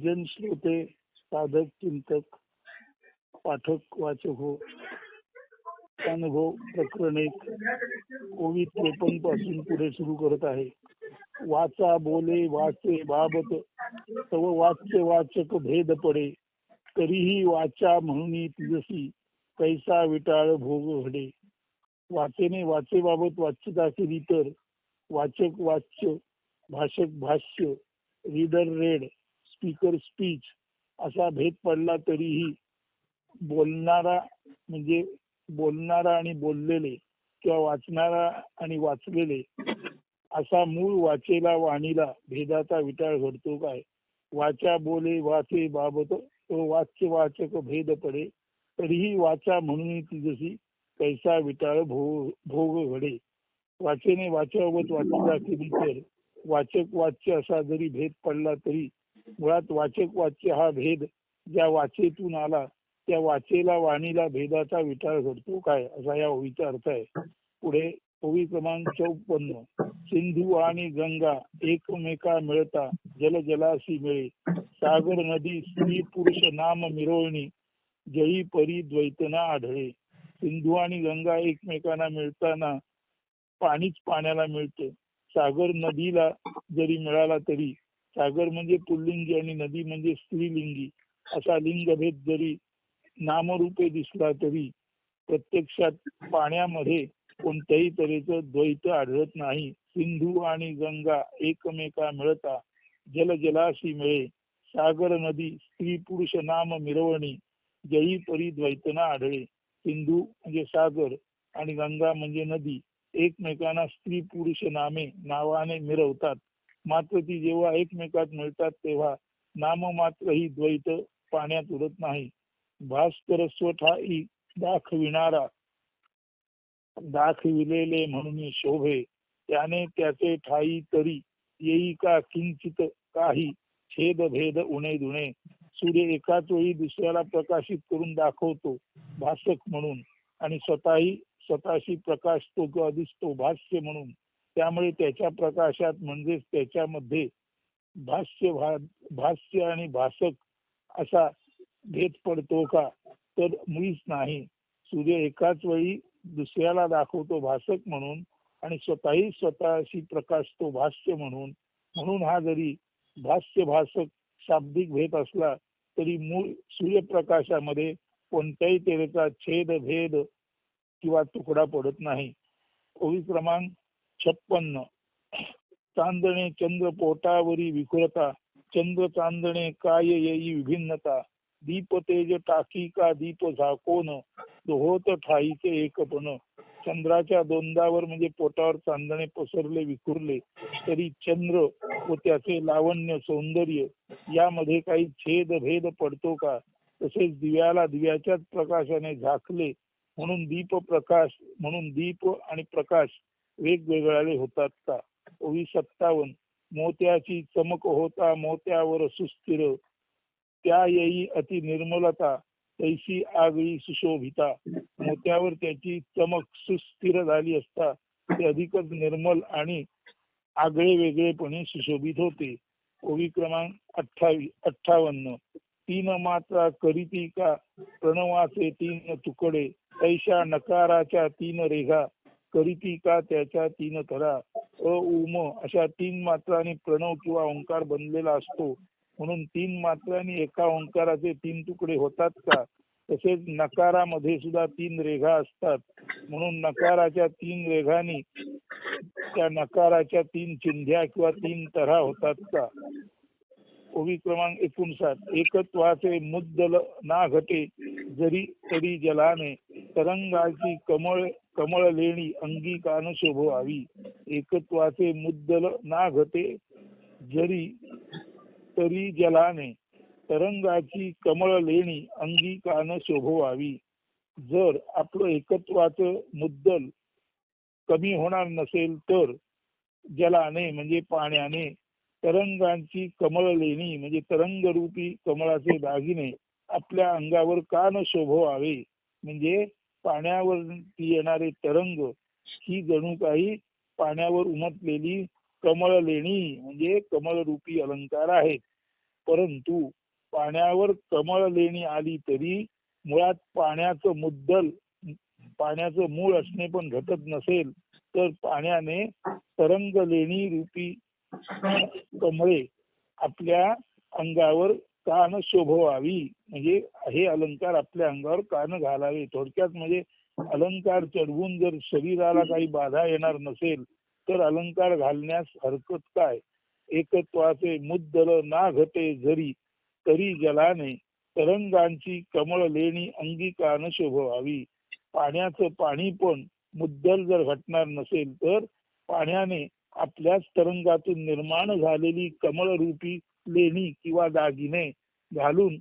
सज्जन श्रोते साधक चिंतक पाठक वाचक हो अनुभव प्रकरण एक. कोविड त्रेपन्नपासून पुढे सुरू करत आहे. वाचा बोले वाचे बाबत. तव वाच्य वाचक भेद पडे. तरीही वाचा म्हणून तुझसी. कैसा विटाळ भोग घडे. वाचेने वाचेबाबत वाच्यता केली तर वाचक वाच्य भाषक भाष्य. रीडर रेड स्पीकर स्पीच असा भेद पडला तरीही बोलणारा म्हणजे बोलणारा आणि बोललेले किंवा वाचणारा आणि वाचलेले असा मूळ वाचेला वाणीला भेदाचा विटाळ घडतो काय? वाचा बोले वाचे बाबत वाच्य वाचक भेद पडे तरीही वाचा म्हणून ती जशी कैसा विटाळ भोग भोग घडे. वाचेने वाच्याबाबत वाचला केली तर वाचक वाच्य असा जरी भेद पडला तरी मुळात वाचक वाच्य हा भेद ज्या वाचेतून आला त्या वाचेला वाणीला भेदाचा विचार घडतो काय? असा या ओळीचा अर्थ आहे. पुढे ओवी क्रमांक चौपन्न. सिंधू आणि गंगा एकमेका मिळता जल जलासी मिळे. सागर नदी स्त्री पुरुष नाम मिरवणी जयी परी द्वैतना आढळे. सिंधू आणि गंगा एकमेकांना मिळताना पाणीच पाण्याला मिळते. सागर नदीला जरी मिळाला तरी सागर म्हणजे पुल्लिंगी आणि नदी म्हणजे स्त्रीलिंगी. असा लिंगभेद जरी नामरूपे दिसला तरी प्रत्यक्षात पाण्यामध्ये कोणत्याही तऱ्हेचं द्वैत आढळत नाही. सिंधू आणि गंगा एकमेका मिळता. जल जलाशी मिळे. सागर नदी स्त्री पुरुष नाम मिरवणी. जयी परी द्वैतना आढळे. सिंधू म्हणजे सागर आणि गंगा म्हणजे नदी. एकमेकांना स्त्री पुरुष नामे नावाने मिरवतात. मात्र ती जेव्हा एकमेकात मिळतात तेव्हा नाम मात्र ही द्वैत पाण्यात उडत नाही. भास्कर स्वठाई दाखविणारा दाखविलेले म्हणून शोभे त्याने त्याचे ठाई तरी येई का किंचित काही छेद भेद उणे दुणे. सूर्य एकाच वेळी दुसऱ्याला प्रकाशित करून दाखवतो भाषक म्हणून. आणि स्वतःही स्वतःशी प्रकाशतो किंवा दिसतो भाष्य म्हणून. त्यामुळे त्याच्या प्रकाशात म्हणजेच त्याच्यामध्ये भाष्य भाष्य आणि भाषक असा भेद पडतो का? तर मुळीच नाही. सूर्य एकाच वेळी दुसऱ्याला दाखवतो भाषक म्हणून आणि स्वतःही स्वतःशी प्रकाशतो भाष्य म्हणून. म्हणून हा जरी भाष्य भाषक शाब्दिक भेद असला तरी मूळ सूर्यप्रकाशामध्ये कोणत्याही तेरेचा छेद भेद किंवा तुकडा पडत नाही. ओवी क्रमांक छप्पन्न. चांदणे चंद्र पोटावरी विखुरता. चंद्र चांदणे काय येई विभिन्नता. दीप तेज टाकी का दीप झाकोन. दोहोत ठाईचे एकपण. चंद्राच्या दोंदावर म्हणजे पोटावर चांदणे पसरले विखुरले तरी चंद्र व त्याचे लावण्य सौंदर्य यामध्ये काही छेद भेद पडतो का? तसेच दिव्याला दिव्याच्याच प्रकाशाने झाकले म्हणून दीप प्रकाश म्हणून दीप आणि प्रकाश वेगवेगळाले होतात का? ओवी सत्तावन्न मोत्याची चमक होता मोत्यावर सुस्थिर. त्या येई अति निर्मलता तैशी आगळी सुशोभिता. मोत्यावर त्याची चमक सुस्थिर झाली असता ते अधिकच निर्मल आणि आगळे वेगळेपणे सुशोभित होते. ओवी क्रमांक अठ्ठावी अठ्ठावन्न तीन मात्रा करीती का? प्रणवाचे तीन तुकडे तैशा नकाराच्या तीन रेघा. करीती का त्याच्या तीन थरा? अ उम अशा तीन मात्रांनी प्रणव किंवा ओंकार बनलेला असतो. म्हणून तीन मात्रांनी एका ओंकाराचे तीन तुकडे होतात का? तसेच नकारामध्ये सुद्धा तीन रेघा असतात. म्हणून नकाराच्या तीन रेघांनी त्या नकाराच्या तीन चिंध्या किंवा तीन तऱ्हा होतात का? ओवी क्रमांक एकोणसाठ. एकत्वाचे मुद्दल ना घटे जरी तरी जलाने तरंगाची कमळ कमळ लेणी अंगी कान शोभवावी. एकत्वाचे मुद्दल ना घटे जरी तरी जलाने. तरंगाची कमळ लेणी अंगी कान शोभवावी. जर आपलं एकत्वाचं मुद्दल कमी होणार नसेल तर जलाने म्हणजे पाण्याने तरंगांची कमळ लेणी म्हणजे तरंगरूपी कमळाचे दागिने आपल्या अंगावर का न शोभवावे. म्हणजे पाण्यावर येणारे तरंग ही जणू काही पाण्यावर उमटलेली कमळ लेणी म्हणजे कमळ रूपी अलंकार आहेत. परंतु पाण्यावर कमळ लेणी आली तरी मुळात पाण्याचं मुद्दल पाण्याचं मूळ असणे पण घटत नसेल तर पाण्याने तरंग लेणी रूपी कमळे आपल्या अंगावर कान शोभवावी. म्हणजे हे अलंकार आपल्या अंगावर कान घालावे. थोडक्यात म्हणजे अलंकार चढवून जर शरीराला काही बाधा येणार नसेल तर अलंकार घालण्यास हरकत काय? एकत्वाचे मुद्दल ना घटे जरी तरी जलाने तरंगांची कमळ लेणी अंगी कान शोभवावी. पाण्याचं पाणी पण मुद्दल जर घटणार नसेल तर पाण्याने आपल्याच तरंगातून निर्माण झालेली कमळ रूपी लेणी किंवा दागिने घालून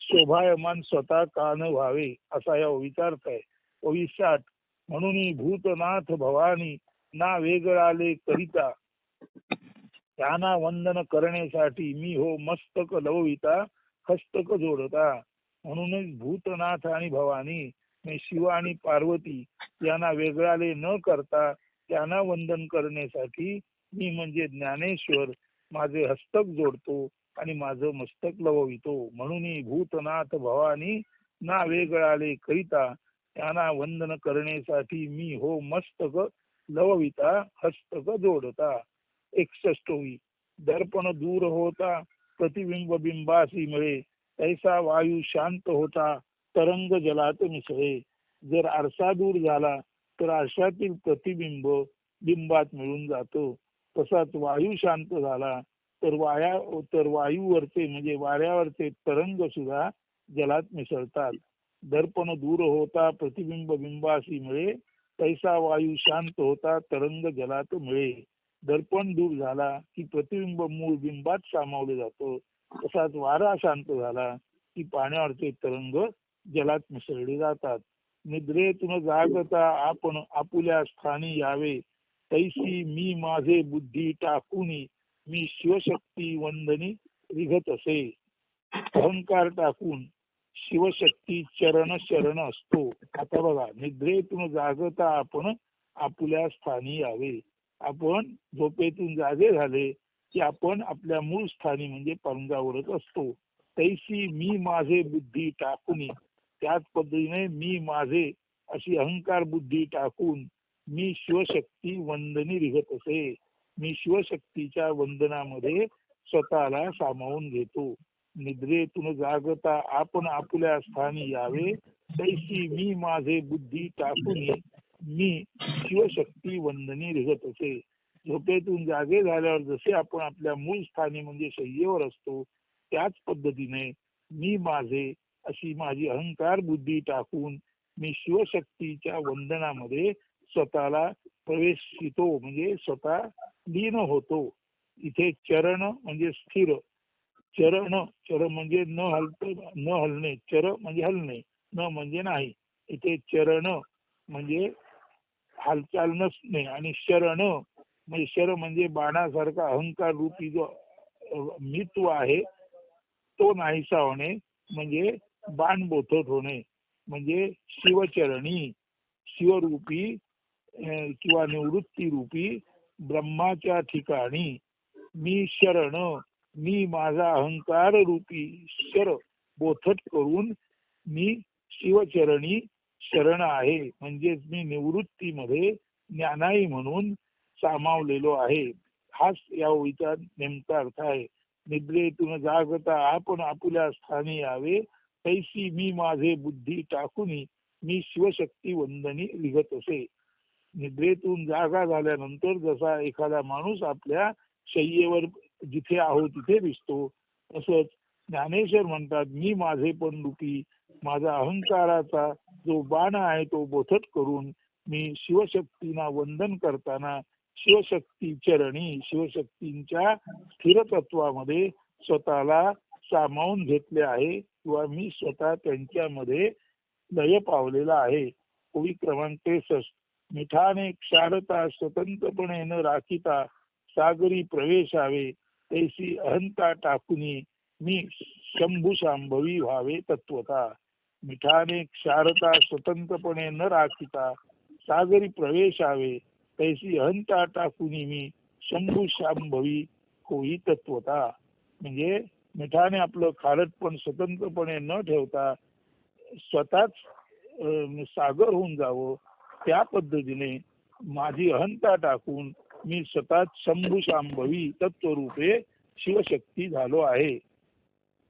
शोभायमान स्वतः कान व्हावे असा या विचारत आहे ओवी साठ म्हणून भूतनाथ भवानी ना वेगळाले करिता त्यांना वंदन करण्यासाठी मी हो मस्तक लवविता हस्तक जोडता. म्हणूनच भूतनाथ आणि भवानी म्हणजे शिव आणि पार्वती यांना वेगळाले न करता त्यांना वंदन करण्यासाठी मी म्हणजे ज्ञानेश्वर माझे हस्तक जोडतो आणि माझं मस्तक लववितो. म्हणून भूतनाथ भवानी ना वेगळाले करिता त्यांना वंदन करण्यासाठी मी हो मस्तक लवविता हस्तक जोडता. एकसष्टवी दर्पण दूर होता प्रतिबिंब बिंबासी मिळे. तैसा वायू शांत होता तरंग जलात मिसळे. जर आरसा दूर झाला तर आरशातील प्रतिबिंब बिंबात मिळून जातो. तसाच वायू शांत झाला तर वाया तर वायूवरचे म्हणजे वाऱ्यावरचे तरंग सुद्धा जलात मिसळतात. दर्पण दूर होता प्रतिबिंब बिंबाशी मिळे तैसा वायू शांत होता तरंग जलात मिळे. दर्पण दूर झाला की प्रतिबिंब मूळ बिंबात सामावले जातो. तसाच वारा शांत झाला की पाण्यावरचे तरंग जलात मिसळले जातात. निद्रेतून जागता आपण आपुल्या स्थानी यावे तैसी मी माझे बुद्धी टाकूनी मी शिवशक्ती वंदनी रिघत असे. अहंकार टाकून शिवशक्ती चरण शरण असतो. आता बघा निद्रेतून जागता आपण आपल्या स्थानी यावे. आपण झोपेतून जागे झाले की आपण आपल्या मूळ स्थानी म्हणजे पंगावरच असतो. तैसी मी माझे बुद्धी टाकून त्याच पद्धतीने मी माझे अशी अहंकार बुद्धी टाकून मी शिवशक्ती वंदनी रिघत असे. मी शिवशक्तीच्या वंदनामध्ये स्वतःला सामावून घेतो. निद्रेतून जागता आपण आपल्या स्थानी यावे. तैसी मी माझे बुद्धी टाकून मी शिवशक्ती वंदनी रिघत असे. झोपेतून जागे झाल्यावर जसे आपण आपल्या मूळ स्थानी म्हणजे शय्येवर असतो त्याच पद्धतीने मी माझे अशी माझी अहंकार बुद्धी टाकून मी शिवशक्तीच्या वंदनामध्ये स्वतःला प्रवेशितो म्हणजे स्वतः लीन होतो. इथे चरण म्हणजे स्थिर. चरण चर म्हणजे न हलत न हलणे. चर म्हणजे हलणे न म्हणजे नाही. इथे चरण म्हणजे हालचाल नसणे आणि शरण म्हणजे शर म्हणजे बाणासारखा अहंकार रूपी जो मित्व आहे तो नाहीसा होणे म्हणजे बाण बोथट होणे म्हणजे शिवचरणी शिवरूपी किंवा निवृत्ती रूपी ब्रह्माच्या ठिकाणी मी शरण मी माझा अहंकार रूपी शर बोथट करून मी शिवचरणी शरण आहे. म्हणजेच मी निवृत्तीमध्ये ज्ञानाई म्हणून सामावलेलो आहे. हाच या ओळीचा नेमका अर्थ आहे. निद्रेतून जागता आपण आपल्या स्थानी यावे. तैसी मी माझे बुद्धी टाकून मी शिवशक्ती वंदनी लिहत असे. निद्रेतून जागा झाल्यानंतर जसा एखादा माणूस आपल्या शय्येवर जिथे आहो तिथे दिसतो तसंच ज्ञानेश्वर म्हणतात मी माझे पण रूपी माझा अहंकाराचा जो बाण आहे तो बोथट करून मी शिवशक्तीना वंदन करताना शिवशक्ती चरणी शिवशक्तींच्या स्थिर तत्वामध्ये स्वतःला सामावून घेतले आहे किंवा मी स्वतः त्यांच्यामध्ये लय पावलेला आहे. कवी क्रमांक त्रेसष्ट. मिठाने क्षारता स्वतंत्रपणे न राखिता सागरी प्रवेशावे तैसी अहंता टाकुनी मी शंभू शांभवी व्हावे तत्वता. मिठाने क्षारता स्वतंत्रपणे न राखिता सागरी प्रवेशावे तैसी अहंता टाकुनी मी शंभू शांभवी होई तत्वता. म्हणजे मिठाने आपलं खारटपण स्वतंत्रपणे न ठेवता स्वतःच सागर होऊन जावं त्या पद्धतीने माझी अहंता टाकून मी स्वतःच शंभू शांभवी तत्वरूपे शिवशक्ती झालो आहे.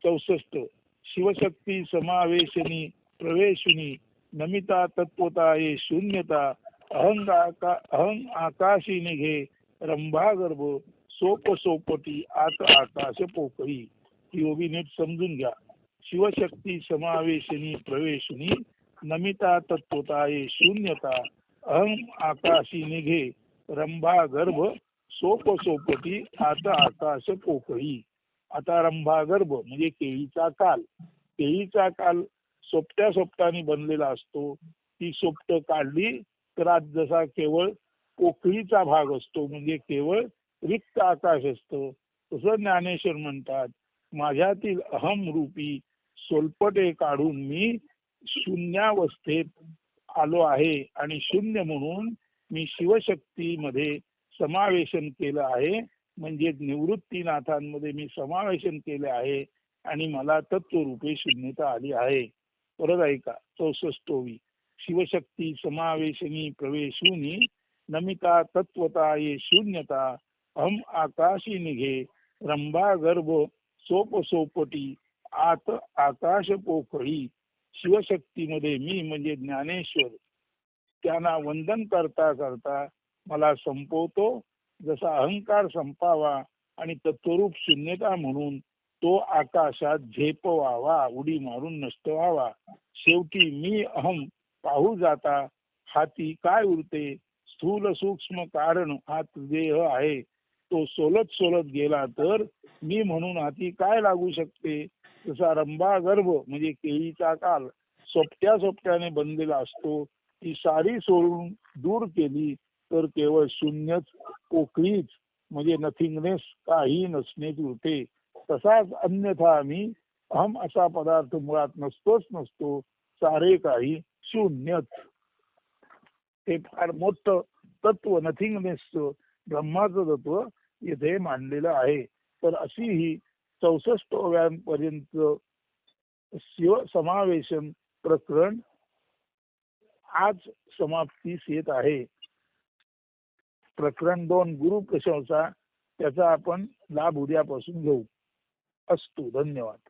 चौसष्ट. शिवशक्ती समावेशनी प्रवेशनी नमिता तत्वता ये शून्यता अहंग आका अहंग आकाशी निघे रंभागर्भ सोप सोपटी आत आकाश पोकळी. ही ओबी नीट समजून घ्या. शिवशक्ती समावेशनी प्रवेशनी नमिता तत्वता ये शून्यता अहं आकाशी निघे रंभा गर्भ सोप सोपटी आता आकाश पोकळी. आता रंभा गर्भ म्हणजे केळीचा काल. केळीचा काल सोपट्या सोपटाने बनलेला असतो. ती सोपट काढली तर आज जसा केवळ पोकळीचा भाग असतो म्हणजे केवळ रिक्त आकाश असतं. तसं ज्ञानेश्वर म्हणतात माझ्यातील अहम रूपी सोलपटे काढून मी शून्यावस्थेत आलो आहे आणि शून्य म्हणून मी शिवशक्तीमध्ये समावेशन केलं आहे. म्हणजे निवृत्तीनाथांमध्ये मी समावेशन केले आहे आणि मला तत्वरूपे शून्यता आली आहे. परत ऐका चौसष्टोवी. शिवशक्ती समावेशनी प्रवेशूनी नमिता तत्वता ये शून्यता अहम आकाशी निघे रंभा गर्भ सोप सोपटी आत आकाश पोखळी शिवशक्तीमध्ये मी म्हणजे ज्ञानेश्वर त्यांना वंदन करता करता मला संपवतो. जसा अहंकार संपावा आणि तत्वरूप शून्यता म्हणून तो आकाशात झेप व्हावा उडी मारून नष्ट व्हावा. शेवटी मी अहम पाहू जाता हाती काय उरते? स्थूल सूक्ष्म कारण हा देह आहे. तो सोलत सोलत गेला तर मी म्हणून हाती काय लागू शकते? जसा रंभा गर्भ म्हणजे केळीचा काल सोपट्या सोपट्याने बनलेला असतो ती सारी सोडून दूर केली तर केवळ शून्यच पोकळीच म्हणजे नथिंगनेस काही नसणे उरते तसाच अन्यथा आम्ही अहम असा पदार्थ मुळात नसतोच नसतो सारे काही शून्यच. हे फार मोठं तत्व नथिंगनेस ब्रह्माचं तत्व इथे मांडलेलं आहे. तर अशी ही चौसष्टव्यांपर्यंत शिव समावेशन प्रकरण आज समाप्तीस येत आहे. प्रकरण दोन गुरु प्रशंसा त्याचा आपण लाभ उद्यापासून घेऊ. असतो धन्यवाद.